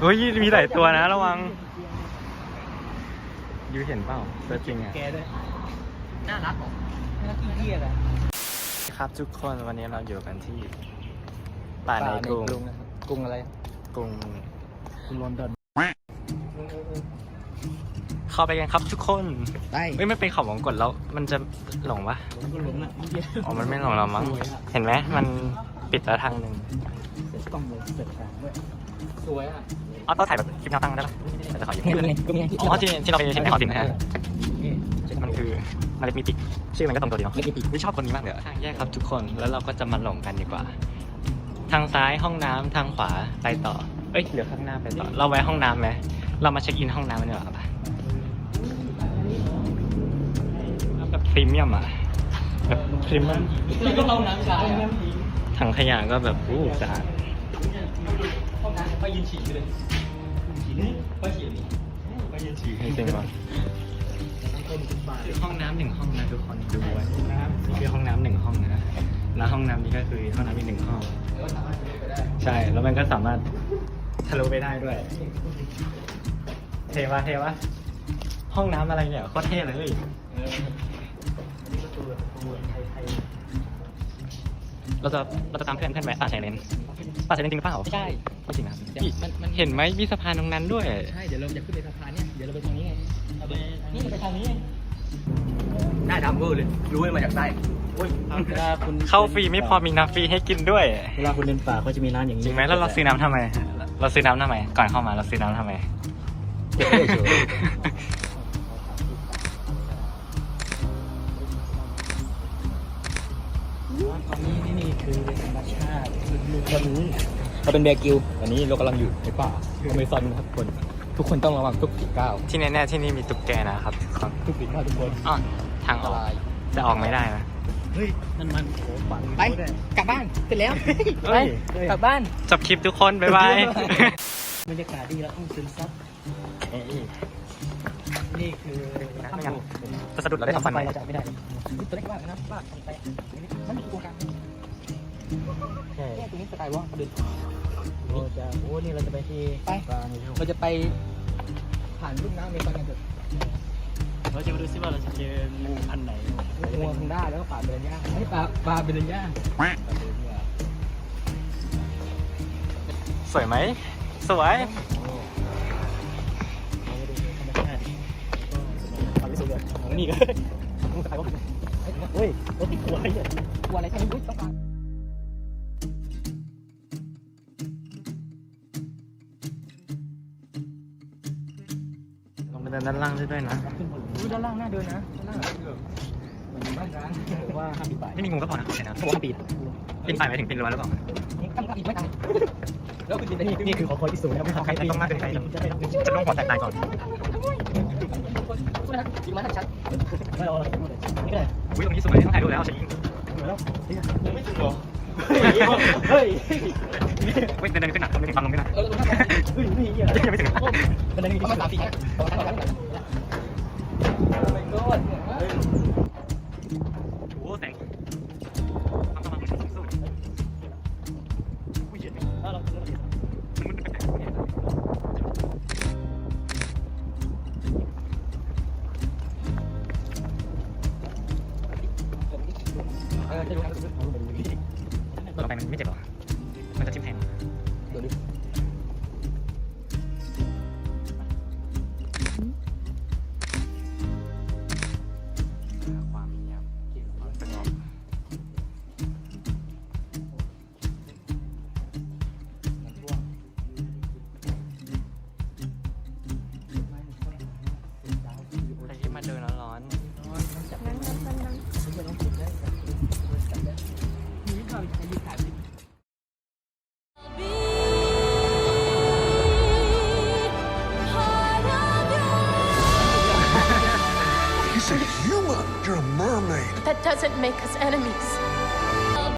เฮ้ยมีหลายตัวนะระวังยูเห็นเปล่าตัวจริงอะแกด้วยน่ารักหรอน่ารักขี้เกียจอะครับทุกคนวันนี้เราอยู่กันที่ป่าในกรุงนะครับกรุงอะไรกรุงกรุงลอนดอนเข้าไปกันครับทุกคนไปเฮ้ยไม่เป็นเขาวงกดแล้ว มันจะหลงปะผมก็หลงอะเมื่อกี้อ๋อมันไม่หลงเรามั้งเห็นไหมมันปิดแล้วทางหนึ่งเสร็จต้องเลยเสร็จทางด้วย สวยอะอ๋อต้องถ่ายแบบคลิปแนวตั้งได้ปะแต่จะขออยู่นี่เป็นไงก็มีไงอ๋อที่ที่เราไปเห็นในหอศิลป์นะฮะมันคือมาเลมิติกชื่อมันก็ตรงตัวดีเนาะเล็กนิดไม่ชอบคนนี้มากเลยอะทางแยกครับทุกคนแล้วเราก็จะมาหลงกันดีกว่า ทางซ้ายห้องน้ำทางขวาไปต่อ เอ้ยเหลือข้างหน้าไปต่อ เราแวะห้องน้ำไหมเรามาเช็คอินห้องน้ำกันดีกว่าปะแบบพรีเมียมอะแบบพรีเมียมนี่ก็ห้องน้ำชายนะถังขยะก็แบบอู้สะอาดห้อง น้ำไปยืนฉี่เลยฉี่นี่ไปฉี่นี่ไปยืนฉี่จริงๆว่ะห้องน้ำหนึ่งห้องนะทุกคนดูไว้นี่คือห้องน้ำหนึ่งห้องนะแล้วห้องน้ำนี้ก็คือห้องน้ำอีกหนึ่งห้องแล้วสามารถไปได้ใช่แล้วมันก็สามารถทะลุไปได้ด้วย เทวะเทวะห้องน้ำอะไรเนี่ยโคตรเท่เลยเออนี่ก็ตัวตัวไทยเราจะเราจะตามเพื่อนเพื่อนแวะป่าชายเลน ป่าชายเลนจริงหรือเปล่าๆใช่ไม่จริงนะครับเดี๋ยวมันมันเห็นไหมมีสะพานตรงนั้นด้วย ใช่เดี๋ยวเราจะขึ้นไปสะพานเนี่ยเดี๋ยวเราไปทางนี้ไงเราไปนี่เราไปทางนี้ไงหน้าดำเวอร์เลยรู้เลยมาจากใต้เวลาคุณเข้าฟรีไม่พอมีน้ำฟรีให้กินด้วย เวลาคุณเดินป่าเขาจะมีร้านอย่างนี้จริงไหมแล้วเราซื้อน้ำทำไม เราซื้อน้ำทำไม ก่อนเข้ามาเราซื้อน้ำทำไม ตอนนี้นี่คือธรรมชาติตอนนี้เราเป็นแบกิวตอนนี้เรากำลังอยู่ในป่าอเมซอนนะครับทุกคน ทุกคนต้องระวังทุกฝีก้าวที่แน่ๆที่นี่มีตุ๊กแกนะครับทุกคนทุกฝีก้าวทุกคนอ๋อทางออกจะออกไม่ได้นะเฮ้ยนั่นมันโอ้ฝันไปกลับบ้านเสร็จแล้วเฮ้ยไปกลับบ้านจบคลิปทุกคนบ๊ายบายบรรยากาศดีแล้วต้องซึมซับนี่คือไม่งั้น จะสะดุดเราได้ทำฟันไหมเราจะไม่ได้ตัวเล็กมากนะบ้านทำไปมันมีโครงการแค่ตรงนี้สกายวอล์กเดินโอ้จะโอ้นี่เราจะไปที่ไปเราจะไปผ่านลุ่มน้ำเมซอนกันเถอะเราจะมาดูซิว่าเราจะเจองูพันไหนงัวพันด้าแล้วก็ป่าเบรนย่าไม่ป่าป่าเบรนย่าสวยไหม สวย นี่ก็มึงสกายวอล์กเฮ้ยรถติดกลัวอะไรเนี่ยกลัวอะไรใช่ไหมอุ้ยต้องการลงไปเดินด้านล่างได้ด้วยนะดูด้านล่างน่าเดินนะด้านล่างเหมือนบ้านร้างบอกว่าห้ามปีนป่ายไม่มีงูก็พอนะโอเคนะเขาบอกห้ามปีนปีนป่ายหมายถึงปีนรั้วหรือเปล่านี่ห้ามปีนไม่ตายแล้วคือปีนนี่นี่คือขอคอยพิสูจน์นะครับไม่ขอใครต้องมากเกินไปจะไม่ต้องปีนจะต้องหัวแตกตายก่อน คุณนะจริงมท่านชัดไม่เอานี่ได้อุ้ยตรงนี้สวยต้องถ่ายรูปแล้วเอาใช้ยิงยังไม่ถึงหรอเฮ้ยเว้ยเดินเดินขึ้นหนักไม่ถึงฟังลงด้วยนะเออเฮ้ยนี่ได้ยังไม่ถึงเป็นอะไรที่มาตามปีนะตอนนั้นตอนนั้นไม่ก็ เออจะดูนะต่อไปมันไม่เจ็บหรอ มันจะจิ้มแทง doesn't make us enemies.